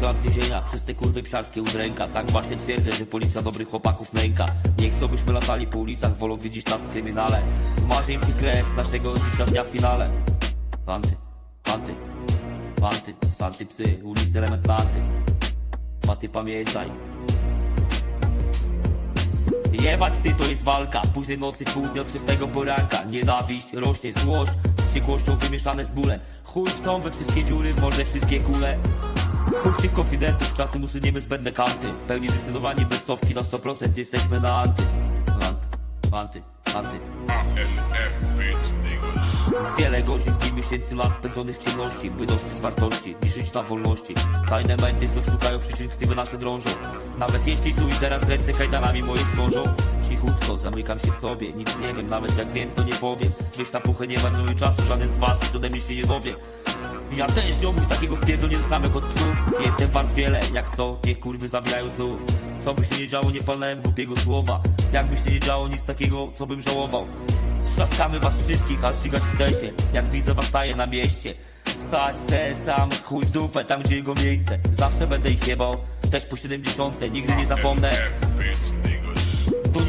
15 lat więzienia przez te kurwy psiarskie udręka Tak właśnie twierdzę, że policja dobrych chłopaków nęka Nie chcą byśmy latali po ulicach, wolą widzieć nas w kryminale. Marzy im się krew naszego życia dnia w finale. Fanty, fanty, fanty, fanty psy, ulicy element Maty pamiętaj. Jebać ty to jest walka. Późnej nocy w południe od czystego poranka. Nienawiść, rośnie złość Z wściekłością wymieszane z bólem. Chuj są we wszystkie dziury, w morze wszystkie kule Tych konfidentów Czasem usuniemy zbędne kanty W pełni zdecydowani bez na 100% Jesteśmy na anty. Anty, anty, anty. Wiele godzin i miesięcy lat spędzonych w ciemności By dostrzec wartości i żyć na wolności. Tajne męty znów szukają przyczyn, nasze drążą. Nawet jeśli tu i teraz ręce kajdanami moje zwiążą Cichutko, zamykam się w sobie Nic nie wiem, nawet jak wiem, to nie powiem. Wiesz, na puchę nie marnuję czasu Żaden z was nic ode mnie się nie dowie. Ja też ziomuś takiego wpierdolnie znamek od psów Jestem wart wiele, jak co, niech kurwy zawijają znów. Co by się nie działo, nie palnąłem głupiego słowa. Jakby się nie działo, nic takiego, co bym żałował. Trzaskamy was wszystkich, a ścigać chcecie Jak widzę was staję na mieście. Wstać chcę sam, chuj w dupę, tam gdzie jego miejsce. Zawsze będę ich jebał, też po 70 Nigdy nie zapomnę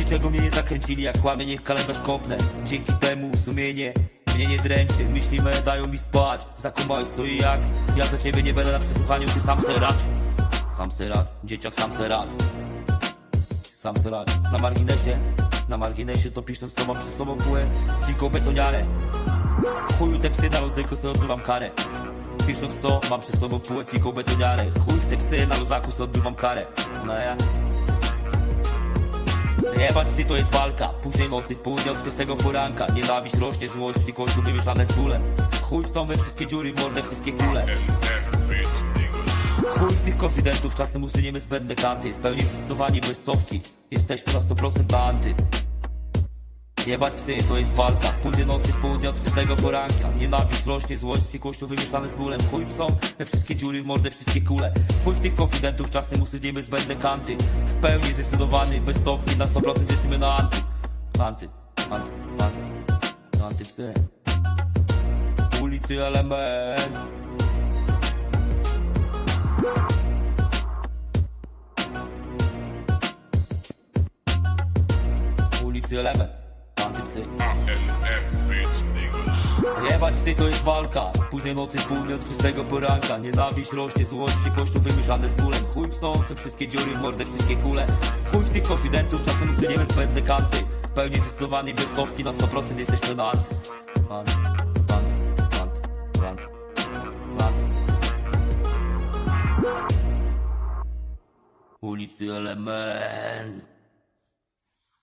Niczego mnie nie zakręcili, jak kłamie, niech kalendarz kopnę. Dzięki temu sumienie mnie nie dręczy. Myśli me dają mi spać. Zakumałeś to i jak Ja za ciebie nie będę na przesłuchaniu, ty sam se radź Sam se radź, dzieciak sam se radź Sam se radź Na marginesie, na marginesie to pisząc to mam przed sobą kółę Fiką betoniarę. W chuju teksty na luzyku sobie odbywam karę. Pisząc to mam przed sobą półę fiką betoniarę. Chuj w teksty na luzaku sobie odbywam karę. No ja Jebać ty to jest walka. Późnej nocy w południe od czystego poranka. Nienawiść rośnie, złość kościół wymieszane z bólem Chuj są we wszystkie dziury, w mordę wszystkie kule. Chuj z tych konfidentów, czasem usuniemy zbędne kanty. W pełni zdecydowani bez stopki Jesteśmy na 100% na anty Jebać ty, to jest walka. Późnej nocy w południe od czystego poranka. Nienawiść rośnie, złość kościół wymieszane z bólem. Chuj są we wszystkie dziury, w mordę wszystkie kule. Chuj w tych konfidentów, czasem usuniemy zbędne kanty. W pełni zdecydowany, bez stopki Na 100% jesteśmy na anty. Anty, anty, anty Anty psy Ulicy element ulicy Element. Niggas. Jebać psy to jest walka. Późnej nocy od czystego poranka. Nienawiść rośnie, złość i kościół wymieszane z bólem. Chuj w są, we wszystkie dziury, w mordę wszystkie kule. Chuj w tych konfidentów, czasem usuniemy spędne kanty. W pełni zdecydowani bez stówki na 100% jesteśmy na. Ulicy Element.